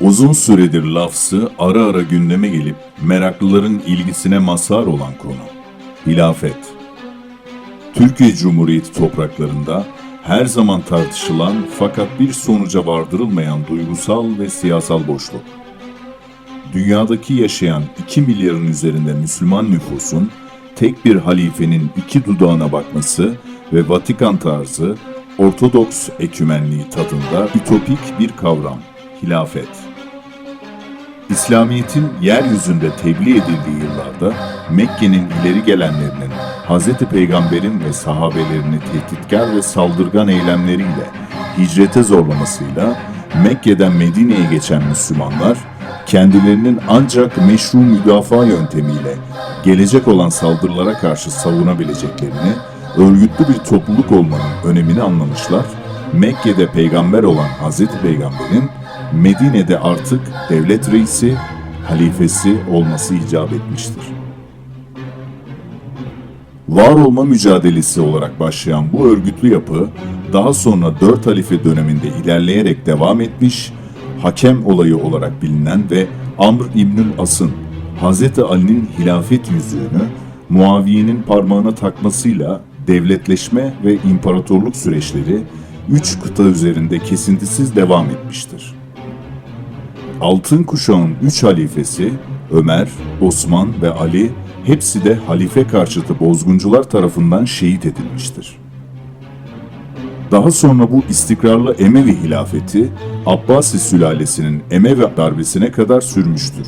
Uzun süredir lafzı ara ara gündeme gelip meraklıların ilgisine mazhar olan konu. Hilafet. Türkiye Cumhuriyeti topraklarında her zaman tartışılan fakat bir sonuca vardırılmayan duygusal ve siyasal boşluk. Dünyadaki yaşayan 2 milyarın üzerinde Müslüman nüfusun tek bir halifenin iki dudağına bakması ve Vatikan tarzı Ortodoks ekümenliği tadında ütopik bir kavram, hilafet. İslamiyet'in yeryüzünde tebliğ edildiği yıllarda Mekke'nin ileri gelenlerinin Hz. Peygamber'in ve sahabelerini tehditkar ve saldırgan eylemleriyle hicrete zorlamasıyla Mekke'den Medine'ye geçen Müslümanlar kendilerinin ancak meşru müdafaa yöntemiyle gelecek olan saldırılara karşı savunabileceklerini, örgütlü bir topluluk olmanın önemini anlamışlar. Mekke'de peygamber olan Hazreti Peygamber'in Medine'de artık devlet reisi, halifesi olması icap etmiştir. Var olma mücadelesi olarak başlayan bu örgütlü yapı daha sonra dört halife döneminde ilerleyerek devam etmiş, hakem olayı olarak bilinen ve Amr İbnül As'ın Hz. Ali'nin hilafet yüzüğünü Muaviye'nin parmağına takmasıyla devletleşme ve imparatorluk süreçleri üç kıta üzerinde kesintisiz devam etmiştir. Altın kuşağın üç halifesi Ömer, Osman ve Ali hepsi de halife karşıtı bozguncular tarafından şehit edilmiştir. Daha sonra bu istikrarlı Emevi hilafeti Abbasi sülalesinin Emevi darbesine kadar sürmüştür.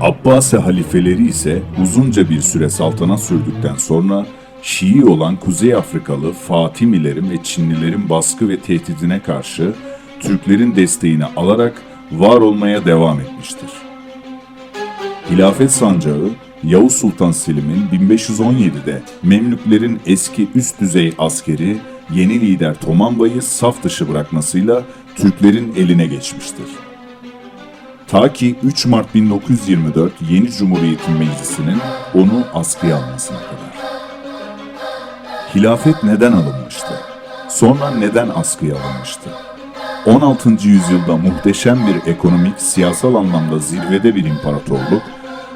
Abbasi halifeleri ise uzunca bir süre saltanat sürdükten sonra Şii olan Kuzey Afrikalı Fatimilerin ve Çinlilerin baskı ve tehdidine karşı Türklerin desteğini alarak var olmaya devam etmiştir. Hilafet sancağı Yavuz Sultan Selim'in 1517'de Memlüklerin eski üst düzey askeri yeni lider Tomamba'yı saf dışı bırakmasıyla Türklerin eline geçmiştir. Ta ki 3 Mart 1924 yeni Cumhuriyet'in meclisinin onu askıya almasına kadar. Hilafet neden alınmıştı? Sonra neden askıya alınmıştı? 16. yüzyılda muhteşem bir ekonomik, siyasal anlamda zirvede bir imparatorluk,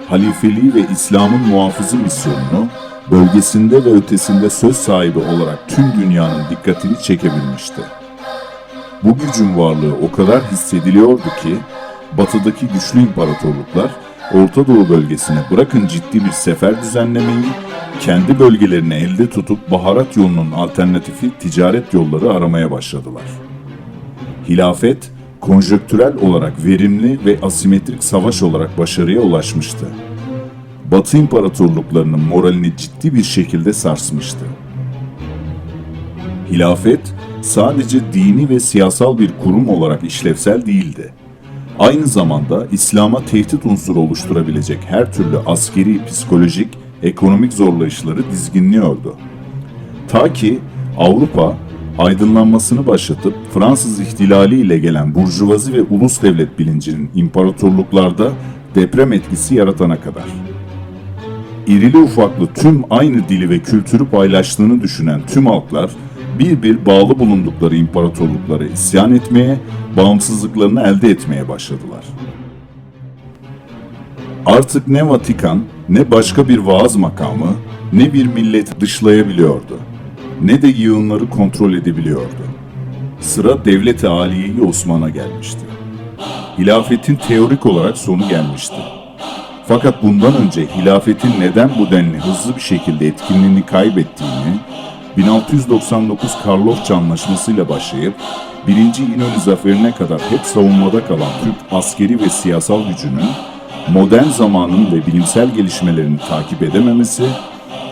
halifeliği ve İslam'ın muhafızı misyonunu bölgesinde ve ötesinde söz sahibi olarak tüm dünyanın dikkatini çekebilmişti. Bu gücün varlığı o kadar hissediliyordu ki, batıdaki güçlü imparatorluklar Orta Doğu bölgesine bırakın ciddi bir sefer düzenlemeyi, kendi bölgelerini elde tutup baharat yolunun alternatifi ticaret yolları aramaya başladılar. Hilafet, konjöktürel olarak verimli ve asimetrik savaş olarak başarıya ulaşmıştı. Batı imparatorluklarının moralini ciddi bir şekilde sarsmıştı. Hilafet, sadece dini ve siyasal bir kurum olarak işlevsel değildi. Aynı zamanda İslam'a tehdit unsuru oluşturabilecek her türlü askeri, psikolojik, ekonomik zorlayışları dizginliyordu. Ta ki Avrupa aydınlanmasını başlatıp Fransız ihtilali ile gelen burjuvazi ve ulus devlet bilincinin imparatorluklarda deprem etkisi yaratana kadar. İrili ufaklı tüm aynı dili ve kültürü paylaştığını düşünen tüm halklar bir bir bağlı bulundukları imparatorluklara isyan etmeye, bağımsızlıklarını elde etmeye başladılar. Artık ne Vatikan, ne başka bir vaaz makamı, ne bir millet dışlayabiliyordu ne de yığınları kontrol edebiliyordu. Sıra Devlet-i Aliye-i Osman'a gelmişti. Hilafetin teorik olarak sonu gelmişti. Fakat bundan önce hilafetin neden bu denli hızlı bir şekilde etkinliğini kaybettiğini, 1699 Karlofça Anlaşması'yla başlayıp 1. İnönü Zaferi'ne kadar hep savunmada kalan Türk askeri ve siyasal gücünün modern zamanın ve bilimsel gelişmelerini takip edememesi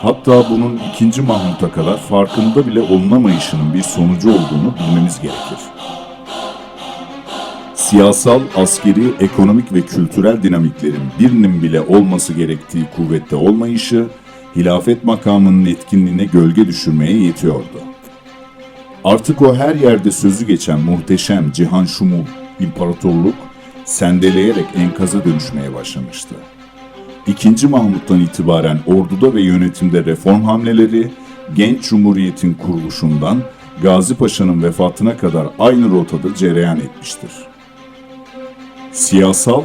hatta bunun ikinci Mahmut'a kadar farkında bile olunamayışının bir sonucu olduğunu bilmemiz gerekir. Siyasal, askeri, ekonomik ve kültürel dinamiklerin birinin bile olması gerektiği kuvvette olmayışı, hilafet makamının etkinliğine gölge düşürmeye yetiyordu. Artık o her yerde sözü geçen muhteşem cihan şumul imparatorluk sendeleyerek enkaza dönüşmeye başlamıştı. İkinci Mahmut'tan itibaren orduda ve yönetimde reform hamleleri, genç cumhuriyetin kuruluşundan Gazi Paşa'nın vefatına kadar aynı rotada cereyan etmiştir. Siyasal,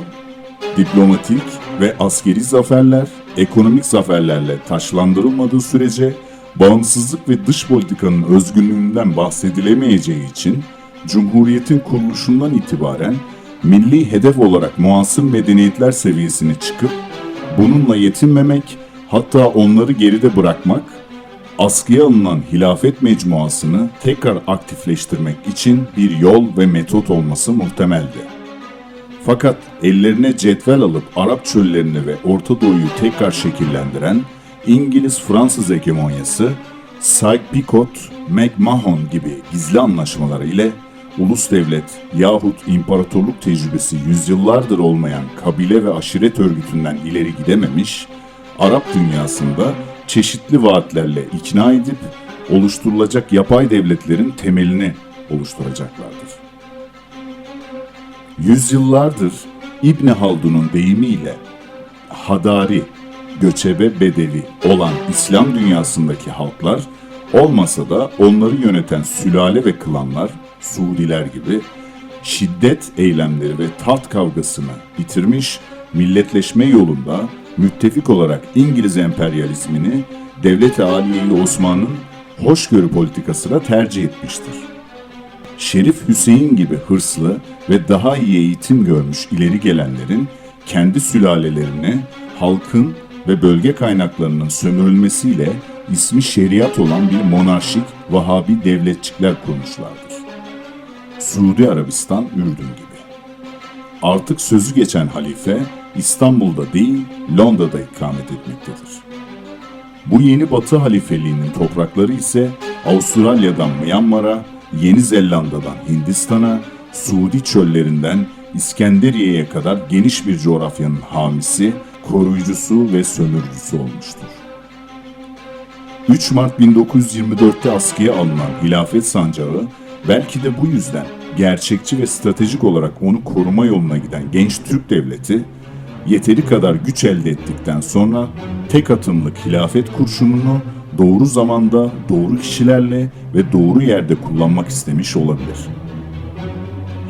diplomatik ve askeri zaferler ekonomik zaferlerle taşlandırılmadığı sürece bağımsızlık ve dış politikanın özgünlüğünden bahsedilemeyeceği için Cumhuriyet'in kuruluşundan itibaren milli hedef olarak muasır medeniyetler seviyesine çıkıp bununla yetinmemek hatta onları geride bırakmak askıya alınan hilafet mecmuasını tekrar aktifleştirmek için bir yol ve metot olması muhtemeldi. Fakat ellerine cetvel alıp Arap çöllerini ve Orta Doğu'yu tekrar şekillendiren İngiliz-Fransız hegemonyası, Sykes-Picot, McMahon gibi gizli anlaşmalar ile ulus devlet yahut imparatorluk tecrübesi yüzyıllardır olmayan kabile ve aşiret örgütünden ileri gidememiş, Arap dünyasında çeşitli vaatlerle ikna edip oluşturulacak yapay devletlerin temelini oluşturacaklardır. Yüzyıllardır İbni Haldun'un deyimiyle hadari, göçebe bedevi olan İslam dünyasındaki halklar olmasa da onları yöneten sülale ve klanlar, Suudiler gibi şiddet eylemleri ve taht kavgasını bitirmiş, milletleşme yolunda müttefik olarak İngiliz emperyalizmini Devlet-i Aliye-i Osman'ın hoşgörü politikasına tercih etmiştir. Şerif Hüseyin gibi hırslı ve daha iyi eğitim görmüş ileri gelenlerin kendi sülalelerini halkın ve bölge kaynaklarının sömürülmesiyle ismi şeriat olan bir monarşik Vahabi devletçikler kurmuşlardır. Suudi Arabistan, Ürdün gibi. Artık sözü geçen halife İstanbul'da değil Londra'da ikamet etmektedir. Bu yeni Batı halifeliğinin toprakları ise Avustralya'dan Myanmar'a, Yeni Zelanda'dan Hindistan'a, Suudi çöllerinden İskenderiye'ye kadar geniş bir coğrafyanın hamisi, koruyucusu ve sömürücüsü olmuştur. 3 Mart 1924'te askıya alınan hilafet sancağı belki de bu yüzden gerçekçi ve stratejik olarak onu koruma yoluna giden genç Türk devleti yeteri kadar güç elde ettikten sonra tek atımlık hilafet kurşununu doğru zamanda, doğru kişilerle ve doğru yerde kullanmak istemiş olabilir.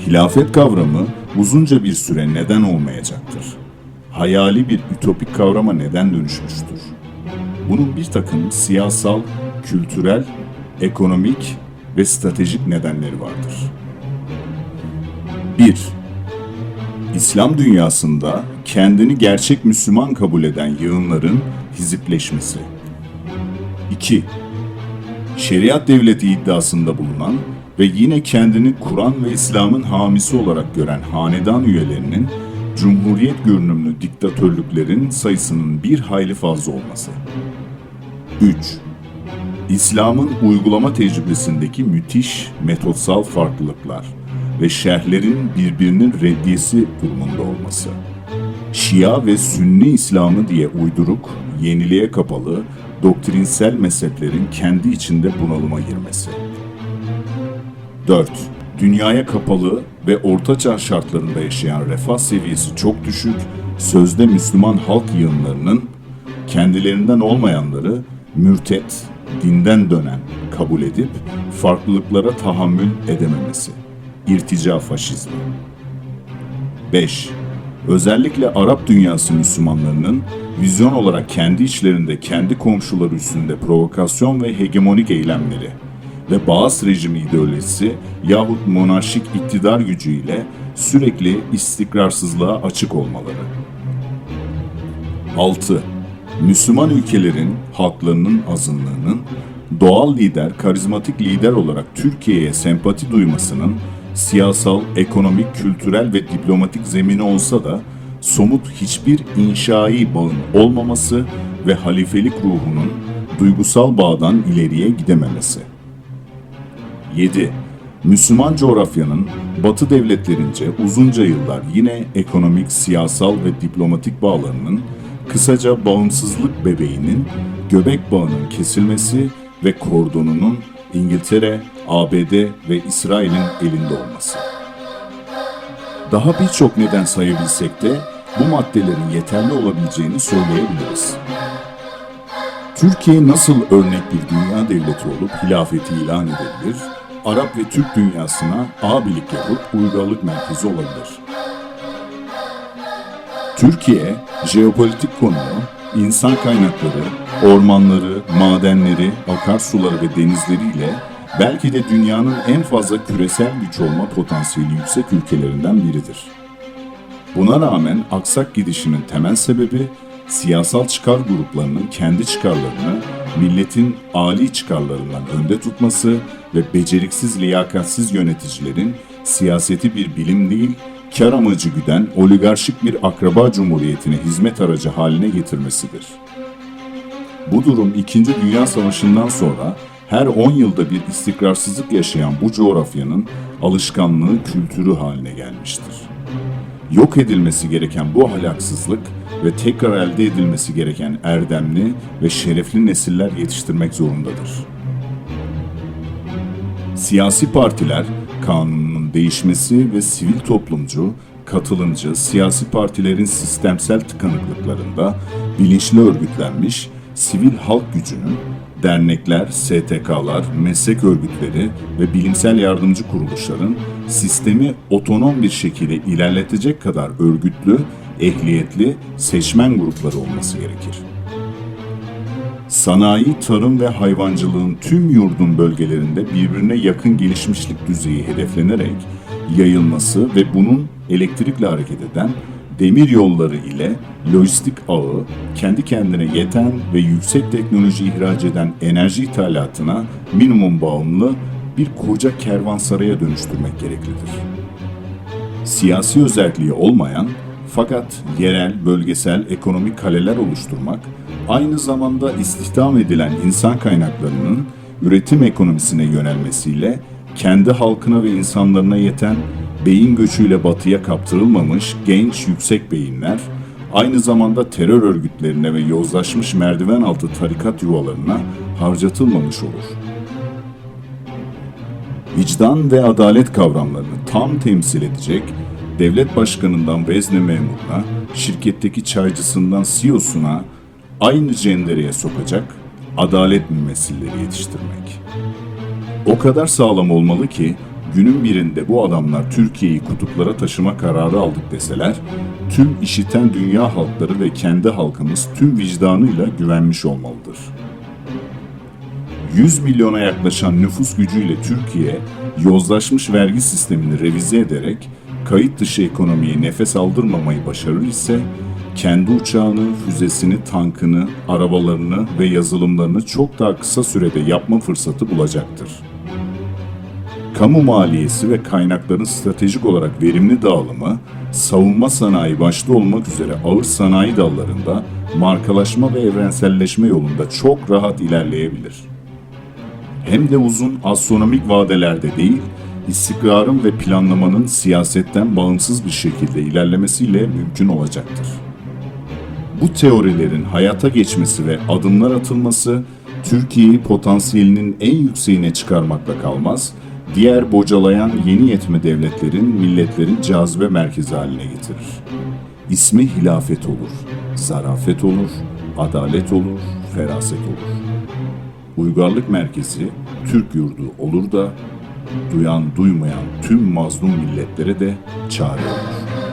Hilafet kavramı uzunca bir süre neden olmayacaktır. Hayali bir ütopik kavrama neden dönüşmüştür. Bunun bir takım siyasal, kültürel, ekonomik ve stratejik nedenleri vardır. 1. İslam dünyasında kendini gerçek Müslüman kabul eden yığınların hizipleşmesi. 2. Şeriat devleti iddiasında bulunan ve yine kendini Kur'an ve İslam'ın hamisi olarak gören hanedan üyelerinin cumhuriyet görünümlü diktatörlüklerin sayısının bir hayli fazla olması. 3. İslam'ın uygulama tecrübesindeki müthiş metotsal farklılıklar ve şerhlerin birbirinin reddiyesi durumunda olması. Şia ve Sünni İslamı diye uyduruk, yeniliğe kapalı, doktrinsel mezheplerin kendi içinde bunalıma girmesi. 4. Dünyaya kapalı ve ortaçağ şartlarında yaşayan refah seviyesi çok düşük, sözde Müslüman halk yığınlarının kendilerinden olmayanları mürtet, dinden dönen kabul edip farklılıklara tahammül edememesi. İrtica faşizmi. 5. Özellikle Arap dünyası Müslümanlarının vizyon olarak kendi içlerinde kendi komşuları üstünde provokasyon ve hegemonik eylemleri ve Bağız rejimi ideolojisi yahut monarşik iktidar gücüyle sürekli istikrarsızlığa açık olmaları. 6. Müslüman ülkelerin halklarının azınlığının doğal lider, karizmatik lider olarak Türkiye'ye sempati duymasının siyasal, ekonomik, kültürel ve diplomatik zemini olsa da somut hiçbir inşai bağın olmaması ve halifelik ruhunun duygusal bağdan ileriye gidememesi. 7. Müslüman coğrafyanın Batı devletlerince uzunca yıllar yine ekonomik, siyasal ve diplomatik bağlarının kısaca bağımsızlık bebeğinin göbek bağının kesilmesi ve kordonunun İngiltere, ABD ve İsrail'in elinde olması. Daha birçok neden sayabilsek de bu maddelerin yeterli olabileceğini söyleyebiliriz. Türkiye nasıl örnek bir dünya devleti olup hilafeti ilan edebilir, Arap ve Türk dünyasına abilik yapıp uygarlık merkezi olabilir. Türkiye, jeopolitik konumu, insan kaynakları, ormanları, madenleri, akarsuları ve denizleriyle belki de dünyanın en fazla küresel güç olma potansiyeli yüksek ülkelerinden biridir. Buna rağmen aksak gidişinin temel sebebi siyasal çıkar gruplarının kendi çıkarlarını milletin âli çıkarlarından önde tutması ve beceriksiz liyakatsiz yöneticilerin siyaseti bir bilim değil, kar amacı güden oligarşik bir akraba cumhuriyetine hizmet aracı haline getirmesidir. Bu durum 2. Dünya Savaşı'ndan sonra her 10 yılda bir istikrarsızlık yaşayan bu coğrafyanın alışkanlığı, kültürü haline gelmiştir. Yok edilmesi gereken bu ahlaksızlık ve tekrar elde edilmesi gereken erdemli ve şerefli nesiller yetiştirmek zorundadır. Siyasi partiler kanunun değişmesi ve sivil toplumcu, katılımcı siyasi partilerin sistemsel tıkanıklıklarında bilinçli örgütlenmiş sivil halk gücünün dernekler, STK'lar, meslek örgütleri ve bilimsel yardımcı kuruluşların sistemi otonom bir şekilde ilerletecek kadar örgütlü, ehliyetli seçmen grupları olması gerekir. Sanayi, tarım ve hayvancılığın tüm yurdun bölgelerinde birbirine yakın gelişmişlik düzeyi hedeflenerek yayılması ve bunun elektrikle hareket eden demir yolları ile lojistik ağı kendi kendine yeten ve yüksek teknoloji ihraç eden enerji ithalatına minimum bağımlı bir koca kervansaraya dönüştürmek gereklidir. Siyasi özelliği olmayan fakat yerel, bölgesel ekonomik kaleler oluşturmak, aynı zamanda istihdam edilen insan kaynaklarının üretim ekonomisine yönelmesiyle kendi halkına ve insanlarına yeten beyin göçüyle batıya kaptırılmamış genç yüksek beyinler, aynı zamanda terör örgütlerine ve yozlaşmış merdiven altı tarikat yuvalarına harcatılmamış olur. Vicdan ve adalet kavramlarını tam temsil edecek, devlet başkanından vezne memuruna, şirketteki çaycısından CEO'suna aynı cendereye sokacak adalet mümessilleri yetiştirmek. O kadar sağlam olmalı ki günün birinde bu adamlar Türkiye'yi kutuplara taşıma kararı aldık deseler, tüm işiten dünya halkları ve kendi halkımız tüm vicdanıyla güvenmiş olmalıdır. 100 milyona yaklaşan nüfus gücüyle Türkiye, yozlaşmış vergi sistemini revize ederek kayıt dışı ekonomiye nefes aldırmamayı başarır ise, kendi uçağını, füzesini, tankını, arabalarını ve yazılımlarını çok daha kısa sürede yapma fırsatı bulacaktır. Kamu maliyesi ve kaynakların stratejik olarak verimli dağılımı, savunma sanayi başta olmak üzere ağır sanayi dallarında markalaşma ve evrenselleşme yolunda çok rahat ilerleyebilir. Hem de uzun astronomik vadelerde değil, istikrarın ve planlamanın siyasetten bağımsız bir şekilde ilerlemesiyle mümkün olacaktır. Bu teorilerin hayata geçmesi ve adımlar atılması Türkiye'yi potansiyelinin en yükseğine çıkarmakla kalmaz, diğer bocalayan yeni yetme devletlerin, milletlerin cazibe merkezi haline getirir. İsmi hilafet olur, zarafet olur, adalet olur, feraset olur. Uygarlık merkezi Türk yurdu olur da duyan duymayan tüm mazlum milletlere de çare olur.